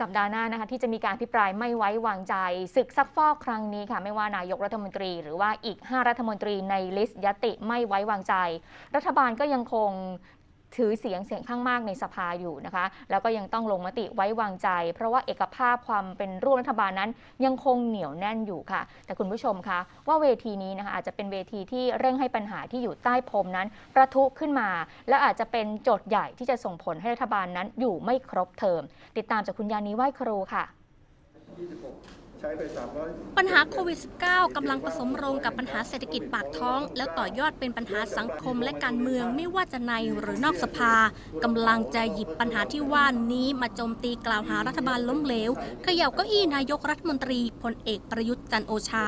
สัปดาห์หน้านะคะที่จะมีการพิปรายไม่ไว้วางใจศึกซักฟอกครั้งนี้ค่ะ ไม่ว่านายกรัฐมนตรี หรือว่าอีก 5 รัฐมนตรีในลิสต์ยติไม่ไว้วางใจ รัฐบาลก็ยังคง ถือเสียงเสียงข้างมากในสภาอยู่นะคะ แล้วก็ยังต้องลงมติไว้วางใจ เพราะว่าเอกภาพความเป็นร่วมรัฐบาลนั้น ยังคงเหนียวแน่นอยู่ค่ะ แต่คุณผู้ชมคะว่าเวทีนี้นะคะอาจจะเป็นเวทีที่เร่งให้ปัญหาที่อยู่ใต้พรมนั้นประทุขึ้นมา และอาจจะเป็นโจทย์ใหญ่ที่จะส่งผลให้รัฐบาลนั้นอยู่ไม่ครบเทอมติดตามจากคุณยานีไหวครูค่ะ26 ใช้ไป300ปัญหาโควิด -19 กำลังผสมโรงกับปัญหาเศรษฐกิจปากท้อง แล้วต่อยอดเป็นปัญหาสังคมและการเมืองไม่ว่าจะในหรือนอกสภากำลังจะหยิบปัญหาที่ว่านี้มาโจมตีกล่าวหารัฐบาลล้มเหลวเขย่าเก้าอี้นายกรัฐมนตรีพลเอกประยุทธ์จันโอชา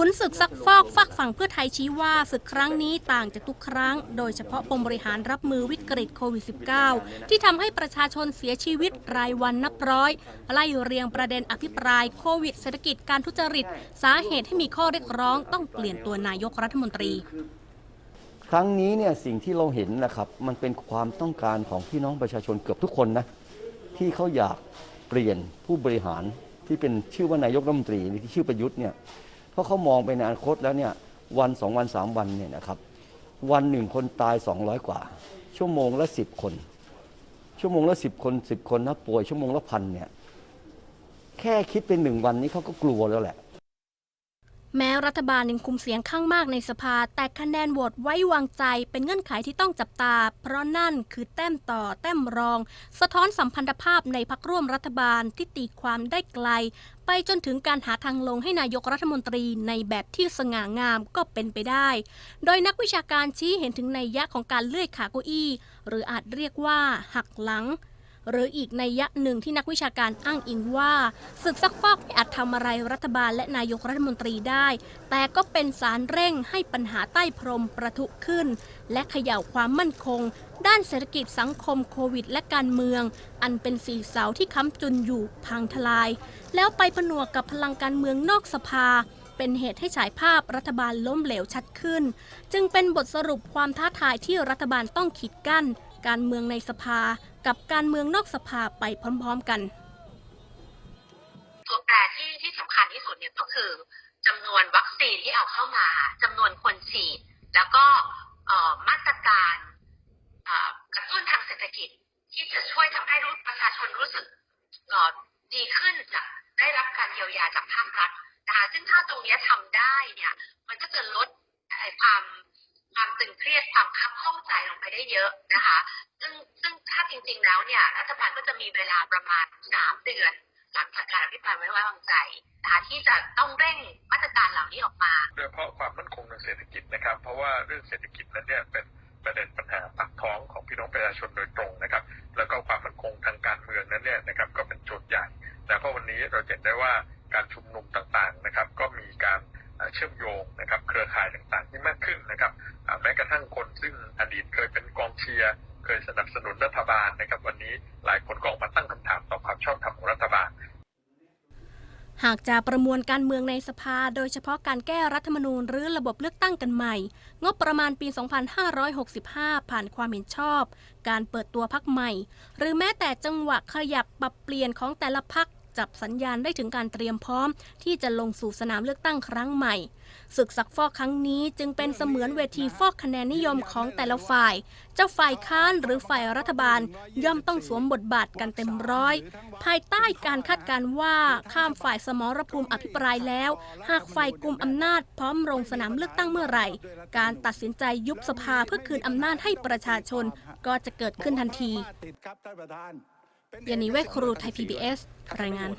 ขุนศึกซักฟอกฝักฝั่งเพื่อไทยชี้ว่าศึกครั้งนี้ต่างจากทุกครั้ง โดยเฉพาะปมบริหารรับมือวิกฤตโควิด -19 ที่ทำให้ประชาชนเสียชีวิตรายวันนับร้อย ไล่เรียงประเด็นอภิปรายโควิดเศรษฐกิจการทุจริต สาเหตุให้มีข้อเรียกร้องต้องเปลี่ยนตัวนายกรัฐมนตรี ครั้งนี้เนี่ยสิ่งที่เราเห็นนะครับมันเป็นความต้องการของพี่น้องประชาชนเกือบทุกคนนะที่เขาอยากเปลี่ยนผู้บริหารที่เป็นชื่อว่านายกรัฐมนตรีที่ชื่อประยุทธ์เนี่ย ราะเขามองไปในอนาคตแล้วเนี่ยวันสองวันสามวันเนี่ยนะครับวันหนึ่งคนตาย 200 กว่า ชั่วโมงละ 10 คน ชั่วโมงละ 10 คน 10 คนนะป่วยชั่วโมงละพันเนี่ยแค่คิดเป็นหนึ่งวันนี้เขาก็กลัวแล้วแหละ แม้รัฐบาลยังคุมเสียงข้างมากในสภา แต่คะแนนโหวตไว้วางใจเป็นเงื่อนไขที่ต้องจับตา เพราะนั่นคือแต้มต่อแต้มรอง สะท้อนสัมพันธภาพในพักร่วมรัฐบาลที่ตีความได้ไกล ไปจนถึงการหาทางลงให้นายกรัฐมนตรีในแบบที่สง่างามก็เป็นไปได้ โดยนักวิชาการชี้เห็นถึงในยยะของการเลื่อยขาเก้าอี้ หรืออาจเรียกว่าหักหลัง หรืออีกในยยะหนึ่งที่นักวิชาการอ้างอิงว่าศึกซักฟอกไม่อาจทำอะไรรัฐบาลและนายกรัฐมนตรีได้ แต่ก็เป็นสารเร่งให้ปัญหาใต้พรมประทุขึ้น และเขย่าความมั่นคง ด้านเศรษฐกิจสังคมโควิด และการเมือง อันเป็นสี่เสาที่ค้ำจุนอยู่พังทลาย แล้วไปผนวกกับพลังการเมืองนอกสภาเป็นเหตุให้ฉายภาพรัฐบาลล้มเหลวชัดขึ้น จึงเป็นบทสรุปความท้าทายที่รัฐบาลต้องขีดกั้น การเมืองในสภากับการเมืองนอกสภาไปพร้อมๆกัน ตัวแปรที่ที่สำคัญที่สุดเนี่ยก็คือจำนวนวัคซีนที่เอาเข้ามาจำนวนคนฉีด แล้วก็มาตรการกระตุ้นทางเศรษฐกิจ ที่จะช่วยทำให้รู้ประชาชนรู้สึกดีขึ้นจากได้รับการเยียวยาจากภาครัฐนะคะซึ่งถ้าตรงนี้ทำได้เนี่ย มันก็จะลดไอ้ความความ ครียดความคับข้องใจลงไปได้เยอะนะคะ ซึ่งซึ่งถ้าจริงๆแล้วเนี่ยรัฐบาลก็จะมีเวลาประมาณสามเดือน หลังจากการอภิปรายไม่ไว้วางใจนะคะที่จะต้องเร่งมาตรการเหล่านี้ออกมา โดยเฉพาะความมั่นคงทางเศรษฐกิจนะครับ เพราะว่าเรื่องเศรษฐกิจนั้นเนี่ยเป็นประเด็นปัญหาปากท้องของพี่น้องประชาชนโดยตรงนะครับ แล้วก็ความมั่นคงทางการเมืองนั้นเนี่ยนะครับก็เป็นโจทย์ใหญ่ แล้วก็วันนี้เราเห็นได้ว่าการชุม นะครับเครือข่ายต่างๆที่มากขึ้นนะครับแม้กระทั่งคนซึ่งอดีตเคยเป็นกองเชียร์เคยสนับสนุนรัฐบาลนะครับวันนี้หลายคนก็ออกมาตั้งคำถามต่อความชอบธรรมของรัฐบาล หากจะประมวลการเมืองในสภา โดยเฉพาะการแก้รัฐธรรมนูญหรือระบบเลือกตั้งกันใหม่ งบประมาณปี 2565 ผ่านความเห็นชอบ การเปิดตัวพักใหม่ หรือแม้แต่จังหวะขยับปรับเปลี่ยนของแต่ละพัก จับสัญญาณได้ถึงการเตรียมพร้อม ที่จะลงสู่สนามเลือกตั้งครั้งใหม่ ศึกซักฟอกครั้งนี้จึงเป็นเสมือนเวทีฟอกคะแนนนิยมของแต่ละฝ่าย เจ้าฝ่ายค้านหรือฝ่ายรัฐบาล ย่อมต้องสวมบทบาทกันเต็มร้อย ภายใต้การคาดการว่าข้ามฝ่ายสมรภูมิอภิปรายแล้ว หากฝ่ายกลุ่มอำนาจพร้อมลงสนามเลือกตั้งเมื่อไหร่ การตัดสินใจยุบสภาเพื่อคืนอำนาจให้ประชาชนก็จะเกิดขึ้นทันที ติดครับท่านประธานยานีเวชครูไทย PBS รายงาน